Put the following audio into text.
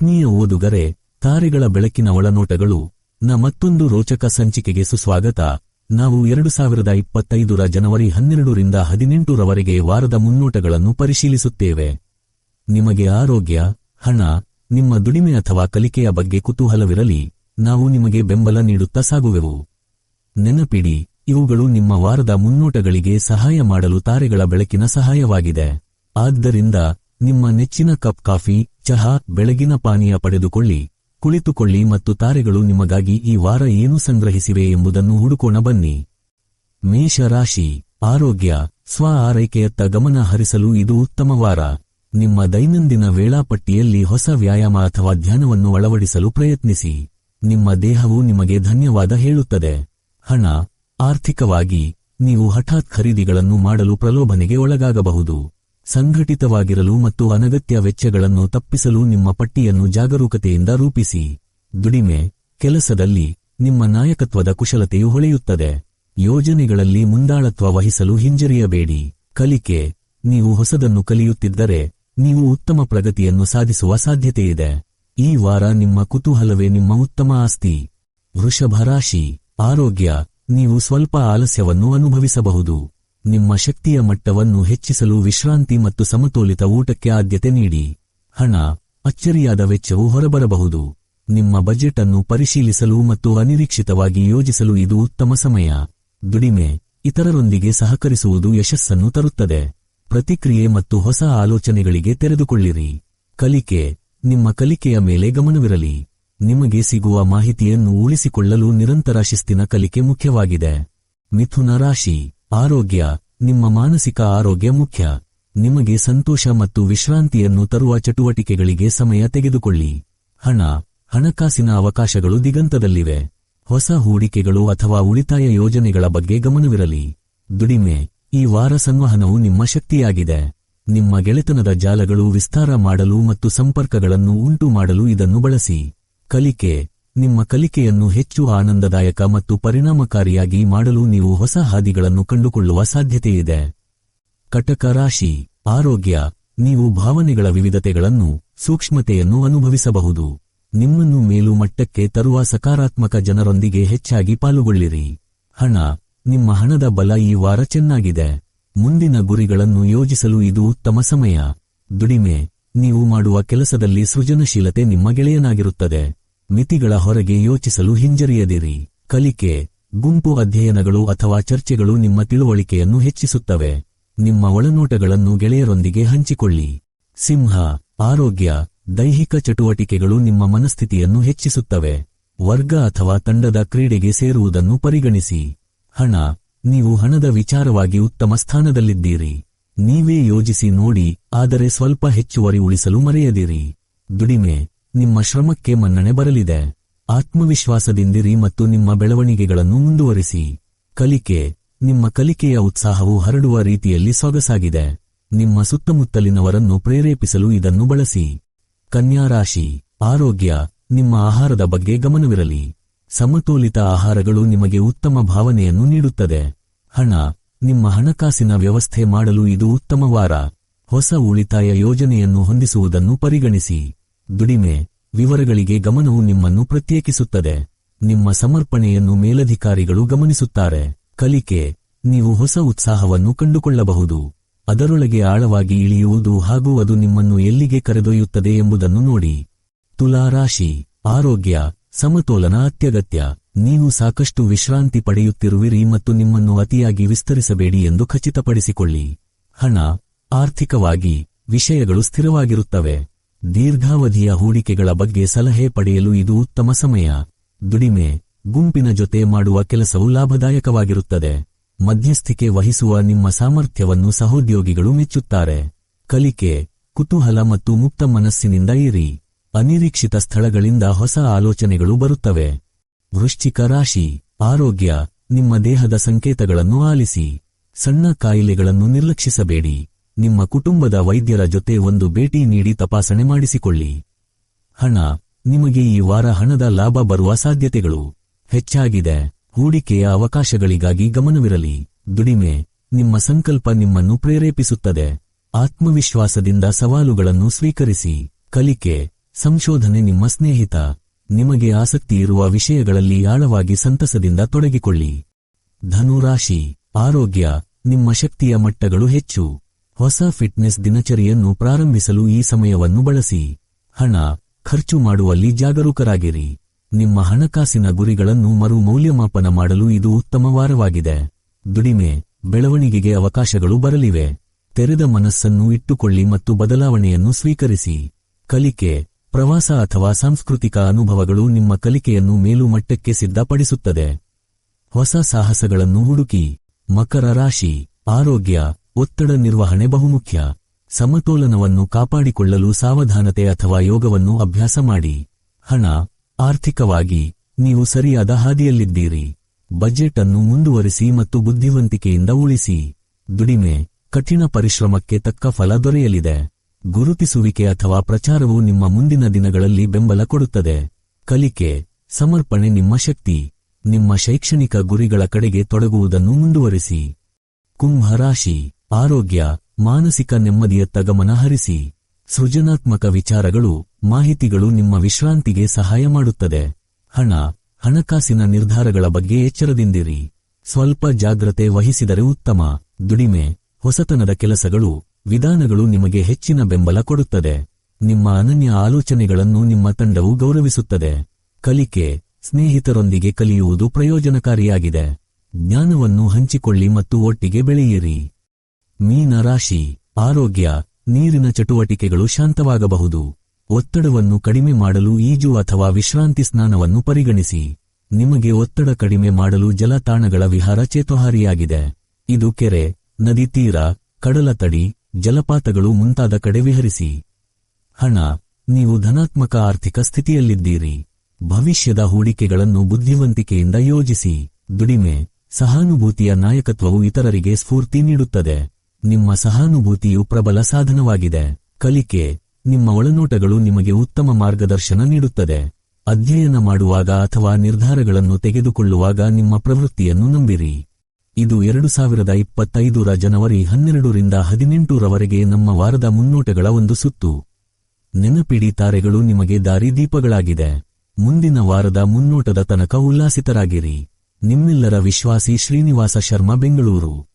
ಆತ್ಮೀಯ ಓದುಗರೆ ತಾರೆಗಳ ಬೆಳಕಿನ ಒಳನೋಟಗಳು, ನ ಮತ್ತೊಂದು ರೋಚಕ ಸಂಚಿಕೆಗೆ ಸುಸ್ವಾಗತ. ನಾವು ಎರಡು ಸಾವಿರದ ಇಪ್ಪತ್ತೈದರ ಜನವರಿ ಹನ್ನೆರಡರಿಂದ ಹದಿನೆಂಟರವರೆಗೆ ವಾರದ ಮುನ್ನೋಟಗಳನ್ನು ಪರಿಶೀಲಿಸುತ್ತೇವೆ. ನಿಮಗೆ ಆರೋಗ್ಯ, ಹಣ, ನಿಮ್ಮ ದುಡಿಮೆ ಅಥವಾ ಕಲಿಕೆಯ ಬಗ್ಗೆ ಕುತೂಹಲವಿರಲಿ, ನಾವು ನಿಮಗೆ ಬೆಂಬಲ ನೀಡುತ್ತಾ ಸಾಗುವೆವು. ನೆನಪಿಡಿ, ಇವುಗಳು ನಿಮ್ಮ ವಾರದ ಮುನ್ನೋಟಗಳಿಗೆ ಸಹಾಯ ಮಾಡಲು ತಾರೆಗಳ ಬೆಳಕಿನ ಸಹಾಯವಾಗಿದೆ. ಆದ್ದರಿಂದ, ನಿಮ್ಮ ನೆಚ್ಚಿನ ಕಪ್ ಕಾಫಿ ಚಹಾ, ಬೆಳಗಿನ ಪಾನೀಯ ಪಡೆದುಕೊಳ್ಳಿ, ಕುಳಿತುಕೊಳ್ಳಿ ಮತ್ತು ತಾರೆಗಳು ನಿಮಗಾಗಿ ಈ ವಾರ ಏನು ಸಂಗ್ರಹಿಸಿವೆ ಎಂಬುದನ್ನು ಹುಡುಕೋಣ ಬನ್ನಿ. ಮೇಷ ರಾಶಿ ಆರೋಗ್ಯ, ಸ್ವ ಆರೈಕೆಯತ್ತ ಗಮನ ಹರಿಸಲು ಇದು ಉತ್ತಮ ವಾರ. ನಿಮ್ಮ ದೈನಂದಿನ ವೇಳಾಪಟ್ಟಿಯಲ್ಲಿ ಹೊಸ ವ್ಯಾಯಾಮ ಅಥವಾ ಧ್ಯಾನವನ್ನು ಅಳವಡಿಸಲು ಪ್ರಯತ್ನಿಸಿ. ನಿಮ್ಮ ದೇಹವು ನಿಮಗೆ ಧನ್ಯವಾದ ಹೇಳುತ್ತದೆ. ಹಣ, ಆರ್ಥಿಕವಾಗಿ, ನೀವು ಹಠಾತ್ ಖರೀದಿಗಳನ್ನು ಮಾಡಲು ಪ್ರಲೋಭನೆಗೆ ಒಳಗಾಗಬಹುದು. ಸಂಘಟಿತವಾಗಿರಲು ಮತ್ತು ಅನಗತ್ಯ ವೆಚ್ಚಗಳನ್ನು ತಪ್ಪಿಸಲು ನಿಮ್ಮ ಪಟ್ಟಿಯನ್ನು ಜಾಗರೂಕತೆಯಿಂದ ರೂಪಿಸಿ. ದುಡಿಮೆ ಕೆಲಸದಲ್ಲಿ ನಿಮ್ಮ ನಾಯಕತ್ವದ ಕುಶಲತೆಯು ಹೊಳೆಯುತ್ತದೆ. ಯೋಜನೆಗಳಲ್ಲಿ ಮುಂದಾಳತ್ವ ವಹಿಸಲು ಹಿಂಜರಿಯಬೇಡಿ. ಕಲಿಕೆ, ನೀವು ಹೊಸದನ್ನು ಕಲಿಯುತ್ತಿದ್ದರೆ ನೀವು ಉತ್ತಮ ಪ್ರಗತಿಯನ್ನು ಸಾಧಿಸುವ ಸಾಧ್ಯತೆಯಿದೆ. ಈ ವಾರ ನಿಮ್ಮ ಕುತೂಹಲವೇ ನಿಮ್ಮ ಉತ್ತಮ ಆಸ್ತಿ. ವೃಷಭ ರಾಶಿ, ಆರೋಗ್ಯ, ನೀವು ಸ್ವಲ್ಪ ಆಲಸ್ಯವನ್ನು ಅನುಭವಿಸಬಹುದು. ನಿಮ್ಮ ಶಕ್ತಿಯ ಮಟ್ಟವನ್ನು ಹೆಚ್ಚಿಸಲು ವಿಶ್ರಾಂತಿ ಮತ್ತು ಸಮತೋಲಿತ ಊಟಕ್ಕೆ ಆದ್ಯತೆ ನೀಡಿ. ಹಣ, ಅಚ್ಚರಿಯಾದ ವೆಚ್ಚವು ಹೊರಬರಬಹುದು. ನಿಮ್ಮ ಬಜೆಟ್ ಅನ್ನು ಪರಿಶೀಲಿಸಲು ಮತ್ತು ಅನಿರೀಕ್ಷಿತವಾಗಿ ಯೋಜಿಸಲು ಇದು ಉತ್ತಮ ಸಮಯ. ದುಡಿಮೆ, ಇತರರೊಂದಿಗೆ ಸಹಕರಿಸುವುದು ಯಶಸ್ಸನ್ನು ತರುತ್ತದೆ. ಪ್ರತಿಕ್ರಿಯೆ ಮತ್ತು ಹೊಸ ಆಲೋಚನೆಗಳಿಗೆ ತೆರೆದುಕೊಳ್ಳಿರಿ. ಕಲಿಕೆ, ನಿಮ್ಮ ಕಲಿಕೆಯ ಮೇಲೆ ಗಮನವಿರಲಿ. ನಿಮಗೆ ಸಿಗುವ ಮಾಹಿತಿಯನ್ನು ಉಳಿಸಿಕೊಳ್ಳಲು ನಿರಂತರ ಶಿಸ್ತಿನ ಕಲಿಕೆ ಮುಖ್ಯವಾಗಿದೆ. ಮಿಥುನ ರಾಶಿ ಆರೋಗ್ಯ, ನಿಮ್ಮ ಮಾನಸಿಕ ಆರೋಗ್ಯ ಮುಖ್ಯ. ನಿಮಗೆ ಸಂತೋಷ ಮತ್ತು ವಿಶ್ರಾಂತಿಯನ್ನು ತರುವ ಚಟುವಟಿಕೆಗಳಿಗೆ ಸಮಯ ತೆಗೆದುಕೊಳ್ಳಿ. ಹಣ, ಹಣಕಾಸಿನ ಅವಕಾಶಗಳು ದಿಗಂತದಲ್ಲಿವೆ. ಹೊಸ ಹೂಡಿಕೆಗಳು ಅಥವಾ ಉಳಿತಾಯ ಯೋಜನೆಗಳ ಬಗ್ಗೆ ಗಮನವಿರಲಿ. ದುಡಿಮೆ, ಈ ವಾರ ಸಂವಹನವು ನಿಮ್ಮ ಶಕ್ತಿಯಾಗಿದೆ. ನಿಮ್ಮ ಗೆಳೆತನದ ಜಾಲಗಳು ವಿಸ್ತಾರ ಮಾಡಲು ಮತ್ತು ಸಂಪರ್ಕಗಳನ್ನು ಉಂಟು ಮಾಡಲು ಇದನ್ನು ಬಳಸಿ. ಕಲಿಕೆ ನಿಮ್ಮ ಕಲಿಕೆಯನ್ನು ಹೆಚ್ಚು ಆನಂದದಾಯಕ ಮತ್ತು ಪರಿಣಾಮಕಾರಿಯಾಗಿ ಮಾಡಲು ನೀವು ಹೊಸ ಹಾದಿಗಳನ್ನು ಕಂಡುಕೊಳ್ಳುವ ಸಾಧ್ಯತೆಯಿದೆ. ಕಟಕ ರಾಶಿ, ಆರೋಗ್ಯ, ನೀವು ಭಾವನೆಗಳ ವಿವಿಧತೆಗಳನ್ನು, ಸೂಕ್ಷ್ಮತೆಯನ್ನು ಅನುಭವಿಸಬಹುದು. ನಿಮ್ಮನ್ನು ಮೇಲು ಮಟ್ಟಕ್ಕೆ ತರುವ ಸಕಾರಾತ್ಮಕ ಜನರೊಂದಿಗೆ ಹೆಚ್ಚಾಗಿ ಪಾಲುಗೊಳ್ಳಿರಿ. ಹಣ, ನಿಮ್ಮ ಹಣದ ಬಲ ಈ ವಾರ ಚೆನ್ನಾಗಿದೆ. ಮುಂದಿನ ಗುರಿಗಳನ್ನು ಯೋಜಿಸಲು ಇದು ಉತ್ತಮ ಸಮಯ. ದುಡಿಮೆ, ನೀವು ಮಾಡುವ ಕೆಲಸದಲ್ಲಿ ಸೃಜನಶೀಲತೆ ನಿಮ್ಮ ಗೆಳೆಯನಾಗಿರುತ್ತದೆ. ಮಿತಿಗಳ ಹೊರಗೆ ಯೋಚಿಸಲು ಹಿಂಜರಿಯದಿರಿ. ಕಲಿಕೆ, ಗುಂಪು ಅಧ್ಯಯನಗಳು ಅಥವಾ ಚರ್ಚೆಗಳು ನಿಮ್ಮ ತಿಳುವಳಿಕೆಯನ್ನು ಹೆಚ್ಚಿಸುತ್ತವೆ. ನಿಮ್ಮ ಒಳನೋಟಗಳನ್ನು ಗೆಳೆಯರೊಂದಿಗೆ ಹಂಚಿಕೊಳ್ಳಿ. ಸಿಂಹ, ಆರೋಗ್ಯ, ದೈಹಿಕ ಚಟುವಟಿಕೆಗಳು ನಿಮ್ಮ ಮನಸ್ಥಿತಿಯನ್ನು ಹೆಚ್ಚಿಸುತ್ತವೆ. ವರ್ಗ ಅಥವಾ ತಂಡದ ಕ್ರೀಡೆಗೆ ಸೇರುವುದನ್ನು ಪರಿಗಣಿಸಿ. ಹಣ, ನೀವು ಹಣದ ವಿಚಾರವಾಗಿ ಉತ್ತಮ ಸ್ಥಾನದಲ್ಲಿದ್ದೀರಿ. ನೀವೇ ಯೋಜಿಸಿ ನೋಡಿ, ಆದರೆ ಸ್ವಲ್ಪ ಹೆಚ್ಚುವರಿ ಉಳಿಸಲು ಮರೆಯದಿರಿ. ದುಡಿಮೆ ನಿಮ್ಮ ಶ್ರಮಕ್ಕೆ ಮನ್ನಣೆ ಬರಲಿದೆ. ಆತ್ಮವಿಶ್ವಾಸದಿಂದಿರಿ ಮತ್ತು ನಿಮ್ಮ ಬೆಳವಣಿಗೆಗಳನ್ನು ಮುಂದುವರಿಸಿ. ಕಲಿಕೆ. ನಿಮ್ಮ ಕಲಿಕೆಯ ಉತ್ಸಾಹವು ಹರಡುವ ರೀತಿಯಲ್ಲಿ ಸೊಗಸಾಗಿದೆ. ನಿಮ್ಮ ಸುತ್ತಮುತ್ತಲಿನವರನ್ನು ಪ್ರೇರೇಪಿಸಲು ಇದನ್ನು ಬಳಸಿ. ಕನ್ಯಾರಾಶಿ. ಆರೋಗ್ಯ. ನಿಮ್ಮ ಆಹಾರದ ಬಗ್ಗೆ ಗಮನವಿರಲಿ. ಸಮತೋಲಿತ ಆಹಾರಗಳು ನಿಮಗೆ ಉತ್ತಮ ಭಾವನೆಯನ್ನು ನೀಡುತ್ತದೆ. ಹಣ. ನಿಮ್ಮ ಹಣಕಾಸಿನ ವ್ಯವಸ್ಥೆ ಮಾಡಲು ಇದು ಉತ್ತಮ ವಾರ. ಹೊಸ ಉಳಿತಾಯ ಯೋಜನೆಯನ್ನು ಹೊಂದಿಸುವುದನ್ನು ಪರಿಗಣಿಸಿ. ದುಡಿಮೆ, ವಿವರಗಳಿಗೆ ಗಮನವು ನಿಮ್ಮನ್ನು ಪ್ರತ್ಯೇಕಿಸುತ್ತದೆ. ನಿಮ್ಮ ಸಮರ್ಪಣೆಯನ್ನು ಮೇಲಧಿಕಾರಿಗಳು ಗಮನಿಸುತ್ತಾರೆ. ಕಲಿಕೆ, ನೀವು ಹೊಸ ಉತ್ಸಾಹವನ್ನು ಕಂಡುಕೊಳ್ಳಬಹುದು. ಅದರೊಳಗೆ ಆಳವಾಗಿ ಇಳಿಯುವುದು ಹಾಗೂ ಅದು ನಿಮ್ಮನ್ನು ಎಲ್ಲಿಗೆ ಕರೆದೊಯ್ಯುತ್ತದೆ ಎಂಬುದನ್ನು ನೋಡಿ. ತುಲಾ ರಾಶಿ, ಆರೋಗ್ಯ, ಸಮತೋಲನ ಅತ್ಯಗತ್ಯ. ನೀವು ಸಾಕಷ್ಟು ವಿಶ್ರಾಂತಿ ಪಡೆಯುತ್ತಿರುವಿರಿ ಮತ್ತು ನಿಮ್ಮನ್ನು ಅತಿಯಾಗಿ ವಿಸ್ತರಿಸಬೇಡಿ ಎಂದು ಖಚಿತಪಡಿಸಿಕೊಳ್ಳಿ. ಹಣ, ಆರ್ಥಿಕವಾಗಿ ವಿಷಯಗಳು ಸ್ಥಿರವಾಗಿರುತ್ತವೆ. ದೀರ್ಘಾವಧಿಯ ಹೂಡಿಕೆಗಳ ಬಗ್ಗೆ ಸಲಹೆ ಪಡೆಯಲು ಇದು ಉತ್ತಮ ಸಮಯ. ದುಡಿಮೆ, ಗುಂಪಿನ ಜೊತೆ ಮಾಡುವ ಕೆಲಸವು ಲಾಭದಾಯಕವಾಗಿರುತ್ತದೆ. ಮಧ್ಯಸ್ಥಿಕೆ ವಹಿಸುವ ನಿಮ್ಮ ಸಾಮರ್ಥ್ಯವನ್ನು ಸಹೋದ್ಯೋಗಿಗಳು ಮೆಚ್ಚುತ್ತಾರೆ. ಕಲಿಕೆ, ಕುತೂಹಲ ಮತ್ತು ಮುಕ್ತ ಮನಸ್ಸಿನಿಂದ ಇರಿ. ಅನಿರೀಕ್ಷಿತ ಸ್ಥಳಗಳಿಂದ ಹೊಸ ಆಲೋಚನೆಗಳು ಬರುತ್ತವೆ. ವೃಶ್ಚಿಕ ರಾಶಿ, ಆರೋಗ್ಯ, ನಿಮ್ಮ ದೇಹದ ಸಂಕೇತಗಳನ್ನು ಆಲಿಸಿ. ಸಣ್ಣ ಕಾಯಿಲೆಗಳನ್ನು ನಿರ್ಲಕ್ಷಿಸಬೇಡಿ. ನಿಮ್ಮ ಕುಟುಂಬದ ವೈದ್ಯರ ಜೊತೆ ಒಂದು ಭೇಟಿ ನೀಡಿ ತಪಾಸಣೆ ಮಾಡಿಸಿಕೊಳ್ಳಿ. ಹಣ, ನಿಮಗೆ ಈ ವಾರ ಹಣದ ಲಾಭ ಬರುವ ಸಾಧ್ಯತೆಗಳು. ಹೆಚ್ಚಾಗಿದೆ, ಹೂಡಿಕೆಯ ಅವಕಾಶಗಳಿಗಾಗಿ ಗಮನವಿರಲಿ. ದುಡಿಮೆ, ನಿಮ್ಮ ಸಂಕಲ್ಪ ನಿಮ್ಮನ್ನು ಪ್ರೇರೇಪಿಸುತ್ತದೆ. ಆತ್ಮವಿಶ್ವಾಸದಿಂದ ಸವಾಲುಗಳನ್ನು ಸ್ವೀಕರಿಸಿ. ಕಲಿಕೆ, ಸಂಶೋಧನೆ ನಿಮ್ಮ ಸ್ನೇಹಿತ. ನಿಮಗೆ ಆಸಕ್ತಿ ಇರುವ ವಿಷಯಗಳಲ್ಲಿ ಆಳವಾಗಿ ಸಂತಸದಿಂದ ತೊಡಗಿಕೊಳ್ಳಿ. ಧನುರಾಶಿ, ಆರೋಗ್ಯ, ನಿಮ್ಮ ಶಕ್ತಿಯ ಮಟ್ಟಗಳು ಹೆಚ್ಚು. ಹೊಸ ಫಿಟ್ನೆಸ್ ದಿನಚರಿಯನ್ನು ಪ್ರಾರಂಭಿಸಲು ಈ ಸಮಯವನ್ನು ಬಳಸಿ. ಹಣ, ಖರ್ಚು ಮಾಡುವಲ್ಲಿ ಜಾಗರೂಕರಾಗಿರಿ. ನಿಮ್ಮ ಹಣಕಾಸಿನ ಗುರಿಗಳನ್ನು ಮರು ಮೌಲ್ಯಮಾಪನ ಮಾಡಲು ಇದು ಉತ್ತಮ ವಾರವಾಗಿದೆ. ದುಡಿಮೆ, ಬೆಳವಣಿಗೆಗೆ ಅವಕಾಶಗಳು ಬರಲಿವೆ. ತೆರೆದ ಮನಸ್ಸನ್ನು ಇಟ್ಟುಕೊಳ್ಳಿ ಮತ್ತು ಬದಲಾವಣೆಯನ್ನು ಸ್ವೀಕರಿಸಿ. ಕಲಿಕೆ, ಪ್ರವಾಸ ಅಥವಾ ಸಾಂಸ್ಕೃತಿಕ ಅನುಭವಗಳು ನಿಮ್ಮ ಕಲಿಕೆಯನ್ನು ಮೇಲುಮಟ್ಟಕ್ಕೆ ಸಿದ್ಧಪಡಿಸುತ್ತದೆ. ಹೊಸ ಸಾಹಸಗಳನ್ನು ಹುಡುಕಿ. ಮಕರ ರಾಶಿ, ಆರೋಗ್ಯ ಒತ್ತಡ ನಿರ್ವಹಣೆ ಬಹುಮುಖ್ಯ. ಸಮತೋಲನವನ್ನು ಕಾಪಾಡಿಕೊಳ್ಳಲು ಸಾವಧಾನತೆ ಅಥವಾ ಯೋಗವನ್ನು ಅಭ್ಯಾಸ ಮಾಡಿ. ಹಣ, ಆರ್ಥಿಕವಾಗಿ, ನೀವು ಸರಿಯಾದ ಹಾದಿಯಲ್ಲಿದ್ದೀರಿ. ಬಜೆಟ್ ಅನ್ನು ಮುಂದುವರಿಸಿ ಮತ್ತು ಬುದ್ಧಿವಂತಿಕೆಯಿಂದ ಉಳಿಸಿ. ದುಡಿಮೆ, ಕಠಿಣ ಪರಿಶ್ರಮಕ್ಕೆ ತಕ್ಕ ಫಲ ದೊರೆಯಲಿದೆ. ಗುರುತಿಸುವಿಕೆ ಅಥವಾ ಪ್ರಚಾರವು ನಿಮ್ಮ ಮುಂದಿನ ದಿನಗಳಲ್ಲಿ ಬೆಂಬಲ ಕೊಡುತ್ತದೆ. ಕಲಿಕೆ, ಸಮರ್ಪಣೆ ನಿಮ್ಮ ಶಕ್ತಿ. ನಿಮ್ಮ ಶೈಕ್ಷಣಿಕ ಗುರಿಗಳ ಕಡೆಗೆ ತೊಡಗುವುದನ್ನು ಮುಂದುವರಿಸಿ. ಕುಂಭ ರಾಶಿ. ಆರೋಗ್ಯ, ಮಾನಸಿಕ ನೆಮ್ಮದಿಯತ್ತ ಗಮನ ಹರಿಸಿ. ಸೃಜನಾತ್ಮಕ ವಿಚಾರಗಳು, ಮಾಹಿತಿಗಳು ನಿಮ್ಮ ವಿಶ್ರಾಂತಿಗೆ ಸಹಾಯ ಮಾಡುತ್ತದೆ. ಹಣ, ಹಣಕಾಸಿನ ನಿರ್ಧಾರಗಳ ಬಗ್ಗೆ ಎಚ್ಚರದಿಂದಿರಿ. ಸ್ವಲ್ಪ ಜಾಗ್ರತೆ ವಹಿಸಿದರೆ ಉತ್ತಮ. ದುಡಿಮೆ, ಹೊಸತನದ ಕೆಲಸಗಳು, ವಿಧಾನಗಳು ನಿಮಗೆ ಹೆಚ್ಚಿನ ಬೆಂಬಲ ಕೊಡುತ್ತದೆ. ನಿಮ್ಮ ಅನನ್ಯ ಆಲೋಚನೆಗಳನ್ನು ನಿಮ್ಮ ತಂಡವು ಗೌರವಿಸುತ್ತದೆ. ಕಲಿಕೆ, ಸ್ನೇಹಿತರೊಂದಿಗೆ ಕಲಿಯುವುದು ಪ್ರಯೋಜನಕಾರಿಯಾಗಿದೆ. ಜ್ಞಾನವನ್ನು ಹಂಚಿಕೊಳ್ಳಿ ಮತ್ತು ಒಟ್ಟಿಗೆ ಬೆಳೆಯಿರಿ. ಮೀನ ರಾಶಿ, ಆರೋಗ್ಯ, ನೀರಿನ ಚಟುವಟಿಕೆಗಳು ಶಾಂತವಾಗಬಹುದು. ಒತ್ತಡವನ್ನು ಕಡಿಮೆ ಮಾಡಲು ಈಜು ಅಥವಾ ವಿಶ್ರಾಂತಿ ಸ್ನಾನವನ್ನು ಪರಿಗಣಿಸಿ. ನಿಮಗೆ ಒತ್ತಡ ಕಡಿಮೆ ಮಾಡಲು ಜಲತಾಣಗಳ ವಿಹಾರ ಚೇತೋಹಾರಿಯಾಗಿದೆ. ಇದು ಕೆರೆ, ನದಿ ತೀರ ಕಡಲ ತಡಿ ಜಲಪಾತಗಳು ಮುಂತಾದ ಕಡೆ ವಿಹರಿಸಿ. ಹಣ, ನೀವು ಧನಾತ್ಮಕ ಆರ್ಥಿಕ ಸ್ಥಿತಿಯಲ್ಲಿದ್ದೀರಿ. ಭವಿಷ್ಯದ ಹೂಡಿಕೆಗಳನ್ನು ಬುದ್ಧಿವಂತಿಕೆಯಿಂದ ಯೋಜಿಸಿ. ದುಡಿಮೆ, ಸಹಾನುಭೂತಿಯ ನಾಯಕತ್ವವು ಇತರರಿಗೆ ಸ್ಫೂರ್ತಿ ನೀಡುತ್ತದೆ. ನಿಮ್ಮ ಸಹಾನುಭೂತಿಯು ಪ್ರಬಲ ಸಾಧನವಾಗಿದೆ. ಕಲಿಕೆ, ನಿಮ್ಮ ಒಳನೋಟಗಳು ನಿಮಗೆ ಉತ್ತಮ ಮಾರ್ಗದರ್ಶನ ನೀಡುತ್ತದೆ. ಅಧ್ಯಯನ ಮಾಡುವಾಗ ಅಥವಾ ನಿರ್ಧಾರಗಳನ್ನು ತೆಗೆದುಕೊಳ್ಳುವಾಗ ನಿಮ್ಮ ಪ್ರವೃತ್ತಿಯನ್ನು ನಂಬಿರಿ. ಇದು ಎರಡು ಸಾವಿರದ ಇಪ್ಪತ್ತೈದರ ಜನವರಿ ಹನ್ನೆರಡರಿಂದ ಹದಿನೆಂಟರವರೆಗೆ ನಮ್ಮ ವಾರದ ಮುನ್ನೋಟಗಳ ಒಂದು ಸುತ್ತು. ನೆನಪಿಡಿ ತಾರೆಗಳು ನಿಮಗೆ ದಾರಿದೀಪಗಳಾಗಿದೆ ಮುಂದಿನ ವಾರದ ಮುನ್ನೋಟದ ತನಕ ಉಲ್ಲಾಸಿತರಾಗಿರಿ. ನಿಮ್ಮೆಲ್ಲರ ವಿಶ್ವಾಸಿ ಶ್ರೀನಿವಾಸ ಶರ್ಮಾ ಬೆಂಗಳೂರು.